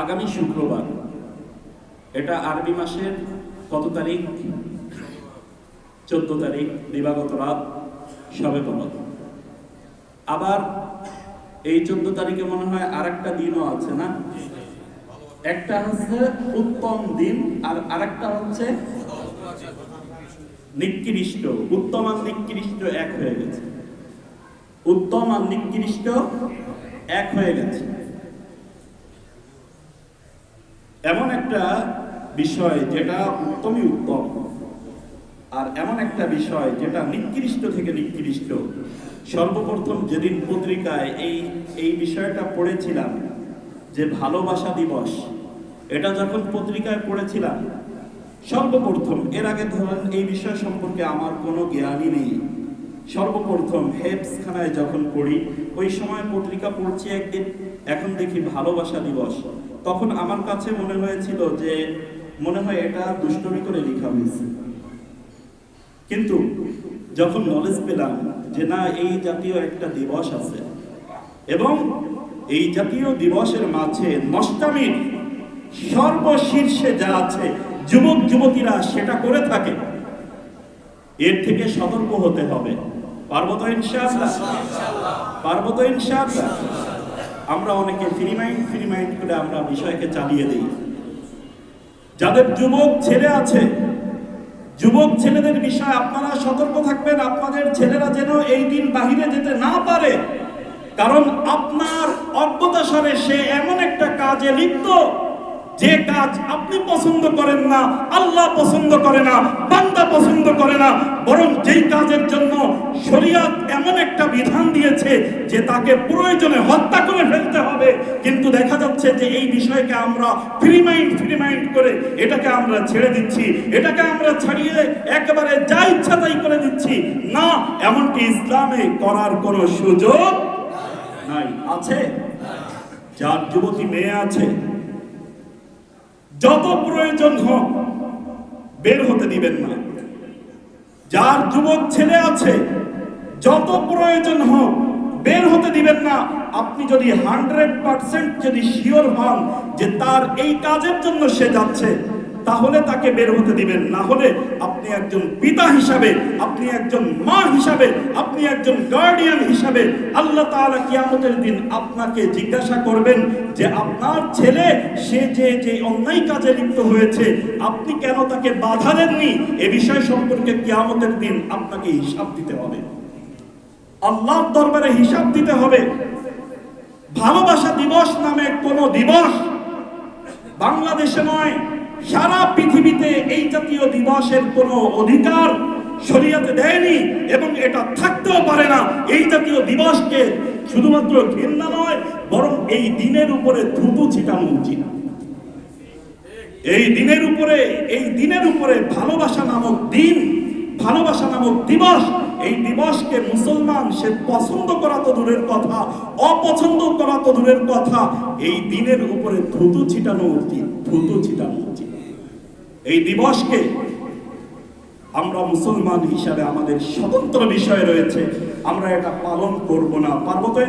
আগামী শুক্রবার, এটা আরবি মাসের কত তারিখ? চোদ্দ তারিখ, দিবাগত রাত সবে বরাত আবার এই চোদ্দ তারিখে মনে হয় আর একটা দিনও আছে না? একটা হচ্ছে উত্তম দিন আর আরেকটা হচ্ছে নিকৃষ্ট। উত্তম আর নিকৃষ্ট এক হয়ে গেছে। উত্তম আর নিকৃষ্ট এক হয়ে গেছে। এমন একটা বিষয় যেটা উত্তমই উত্তম। আর এমন একটা বিষয় যেটা নিকৃষ্ট থেকে নিকৃষ্ট। সর্বপ্রথম যেদিন পত্রিকায় এই এই বিষয়টা পড়েছিলাম, যে ভালোবাসা দিবস, এটা যখন পত্রিকায় পড়েছিলাম, সর্বপ্রথম, এর আগে ধরেন এই বিষয় সম্পর্কে আমার কোনো জ্ঞানই নেই। সর্বপ্রথম হেপসখানায় যখন পড়ি, ওই সময় পত্রিকা পড়ছি একদিন, এখন দেখি ভালোবাসা দিবস। তখন আমার কাছে মনে হয়েছিল যে মনে হয় এটা দুষ্টমি করে লেখা হয়েছে। কিন্তু যখন নলেজ পেলাম যে না এই জাতীয় একটা দিবস আছে এবং এই জাতীয় দিবসের মাঝে নষ্টামির সর্বশীর্ষে যা আছে যুবক যুবতীরা সেটা করে থাকে এর থেকে সতর্ক হতে হবে। পার্বত ইনশাআল্লাহ। পারব তো ইনশাআল্লাহ? আমরা অনেকে ফ্রি মাইন্ড করে আমরা বিষয়কে চালিয়ে দিই। যাদের যুবক ছেলে আছে, যুবক ছেলেদের বিষয়ে আপনারা সতর্ক থাকবেন, আপনাদের ছেলেরা যেন এই দিন বাহিরে যেতে না পারে। কারণ আপনার অজ্ঞতা সে এমন একটা কাজে লিপ্ত যে কাজ আপনি পছন্দ করেন না, আল্লাহ পছন্দ করে না, বান্দা পছন্দ করে না, বরং যেই কাজের জন্য শরিয়াত এমন একটা বিধান দিয়েছে যে তাকে প্রয়োজনে হত্যা করে ফেলতে হবে। কিন্তু দেখা যাচ্ছে যে এই বিষয়কে আমরা ফ্রি মাইন্ড ফ্রি মাইন্ড করে এটাকে আমরা ছেড়ে দিচ্ছি, এটাকে আমরা ছাড়িয়ে একেবারে যা ইচ্ছা তাই করে দিচ্ছি। না, এমনকি ইসলামে করার কোনো সুযোগ নাই। আছে? যার যুবতী মেয়ে আছে যত প্রয়োজন হোক, বের হতে দিবেন না। যার যুবক ছেলে আছে, যত প্রয়োজন হোক, বের হতে দিবেন না। আপনি যদি হান্ড্রেড পার্সেন্ট যদি শিওর হন যে তার এই কাজের জন্য সে যাচ্ছে তাহলে তাকে বের হতে দিবেন। না হলে আপনি একজন পিতা হিসাবে, আপনি একজন মা হিসাবে, আপনি একজন গার্ডিয়ান হিসাবে আল্লাহ তাআলা কিয়ামতের দিন আপনাকে জিজ্ঞাসা করবেন যে আপনার ছেলে, সে যে যে অন্যায় কাজে লিপ্ত হয়েছে, আপনি কেন তাকে বাধা দেননি? এ বিষয় সম্পর্কে কিয়ামতের দিন আপনাকে হিসাব দিতে হবে। আল্লাহর দরবারে হিসাব দিতে হবে। ভালোবাসা দিবস নামে কোন দিবস বাংলাদেশে নয়, সারা পৃথিবীতে এই জাতীয় দিবসের কোনো অধিকার শরীয়তে দেয়নি এবং এটা থাকতেও পারে না। এই জাতীয় দিবসকে শুধুমাত্র ঘৃণা নয়, বরং এই দিনের উপরে থুতু ছিটানো উচিত। এই দিনের উপরে, এই দিনের উপরে ভালোবাসা নামক দিন, ভালোবাসা নামক দিবস এই দিবসকে মুসলমান সে পছন্দ করা তো দূরের কথা, অপছন্দ করা তো দূরের কথা। এই দিনের উপরে থুতু ছিটানো উচিত, থুতু ছিটানো উচিত। এই দিবসকে আমরা মুসলমান হিসাবে আমাদের স্বতন্ত্র বিষয় রয়েছে, আমরা এটা পালন করব না। পারব তো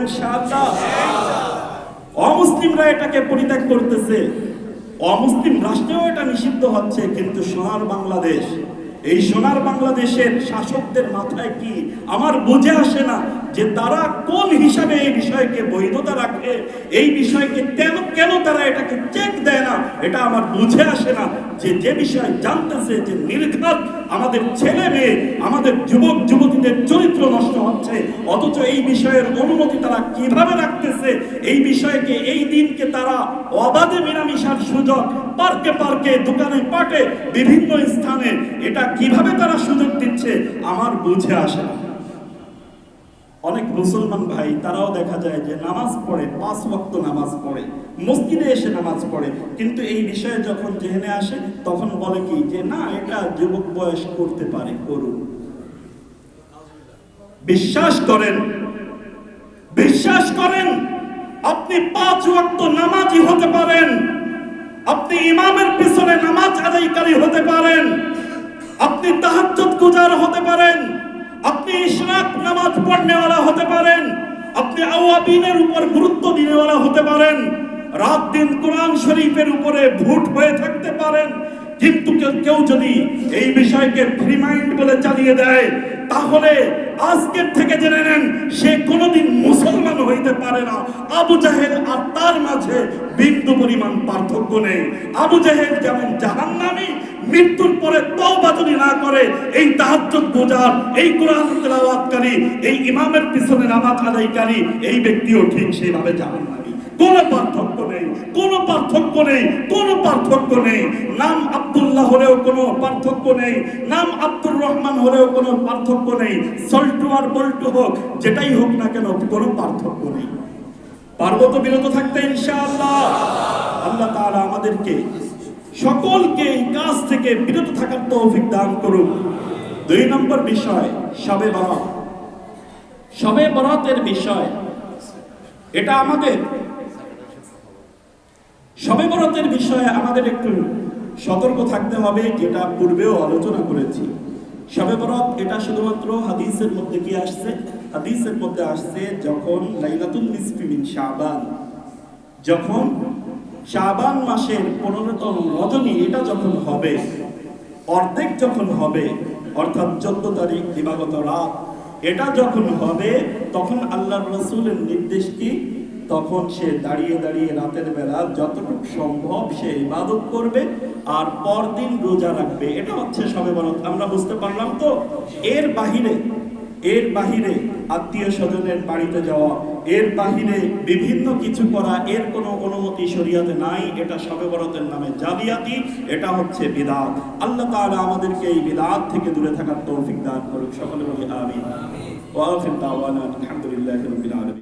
অমুসলিমরা এটাকে পরিত্যাগ করতেছে। অমুসলিম রাষ্ট্রেও এটা নিষিদ্ধ হচ্ছে, কিন্তু সোনার বাংলাদেশ এই সোনার বাংলাদেশের শাসকদের মাথায় কি আমার বুঝে আসে না যে তারা কোন হিসাবে এই বিষয়কে বৈধতা রাখে? এই বিষয়কে কেন কেন তারা এটাকে চেক দেয় না? এটা আমার বুঝে আসে না যে যে বিষয় জানতেছে যে নির্ঘাত আমাদের ছেলে মেয়ে, আমাদের যুবক, যুবতীদের চরিত্র নষ্ট হচ্ছে। অথচ এই বিষয়ের অনুমতি তারা কীভাবে রাখতেছে? এই বিষয়কে, এই দিনকে তারা অবাধে মেলামেশার সুযোগ, পার্কে পার্কে, দোকানে পাটে, বিভিন্ন স্থানে, এটা কীভাবে তারা সুযোগ দিচ্ছে, আমার বুঝে আসে না। অনেক মুসলমান ভাই, তারাও দেখা যায় যে নামাজ পড়ে, পাঁচ ওয়াক্ত নামাজ পড়ে, মসজিদে এসে নামাজ পড়ে। কিন্তু এই বিষয়ে যখন জেনে আসে, তখন বলে কি যে, না, এটা যুবক বয়স করতে পারে করুন বিশ্বাস করেন বিশ্বাস করেন, আপনি পাঁচ ওয়াক্ত নামাজি হতে পারেন। আপনি ইমামের পিছনে নামাজ আদায়কারী হতে পারেন। আপনি তাহাজ্জুদ গুজার হতে পারেন। আপনি ইশরাক নামাজ পড়নেওয়ালা হতে পারেন। আপনি আওয়াবিনের উপর গুরুত্ব দিনেওয়ালা হতে পারেন। রাত দিন কোরআন শরীফের উপরে ভোট হয়ে থাকতে পারেন। কিন্তু কেউ- যদি এই বিষয়কে ফ্রি মাইন্ড বলে চালিয়ে দেয়, তাহলে আজকের থেকে জেনে নেন, সে কোনোদিন মুসলমান হইতে পারে না। আবু জাহেল আর তার মাঝে বিন্দু পরিমাণ পার্থক্য নেই। আবু জাহেল যেমন জাহান্নামী, মৃত্যুর পরে তওবা যদি না করে, এই তাহাজ্জুদ বোঝার, এই কোরআন তেলাওয়াতকারী, এই ইমামের পিছনে নামাজ আদায়কারী, এই ব্যক্তিও ঠিক সেইভাবে জাহান্নামী। কোনো পার্থক্য নেই, কোনো পার্থক্য নেই, কোনো পার্থক্য নেই। নাম আব্দুল্লাহ হলেও কোনো পার্থক্য নেই, নাম আব্দুর রহমান হলেও কোনো পার্থক্য নেই। সল্টু আর বল্টু হোক, যেটাই হোক না কেন, কোনো পার্থক্য নেই। পারব তো বিরত থাকতে, ইনশাআল্লাহ। আল্লাহ তাআলা আমাদেরকে সকলকে এই কাজ থেকে বিরত থাকার তৌফিক দান করুন দুই নম্বর বিষয় সবে বরাত। সবে বরাতের বিষয়, এটা আমাদের সবে বরাতের বিষয়ে আমাদের একটু সতর্ক থাকতে হবে, যেটা পূর্বেও আলোচনা করেছি। সবে বরাত এটা শুধুমাত্র হাদিসের মধ্যে কি আসছে? হাদিসের মধ্যে আসছে যখন লাইলাতুল নিসফি মিন শাবান। যখন শাবান মাসের পনেরোতম রজনী এটা যখন হবে, অর্ধেক যখন হবে, অর্থাৎ চোদ্দ তারিখ দিবাগত রাত, এটা যখন হবে, তখন আল্লাহ রসুলের নির্দেশ কি? তখন সে দাঁড়িয়ে দাঁড়িয়ে রাতের বেলা যতটুকু সম্ভব সে ইবাদত করবে আর পরদিন রোজা রাখবে। এটা হচ্ছে সবে বরত। আমরা বুঝতে পারলাম তো? এর বাহিরে এর বাহিরে আত্মীয় স্বজনের বাড়িতে যাওয়া, এর বাহিরে বিভিন্ন কিছু করা, এর কোনো অনুমতি শরিয়াতে নাই, এটা সবে বরতের নামে জালিয়াতি এটা হচ্ছে বিদাত। আল্লাহ তাআলা আমাদেরকে এই বিদাত থেকে দূরে থাকার তৌফিক দান করুক। সকলে বলি আমিন। ওয়া আখির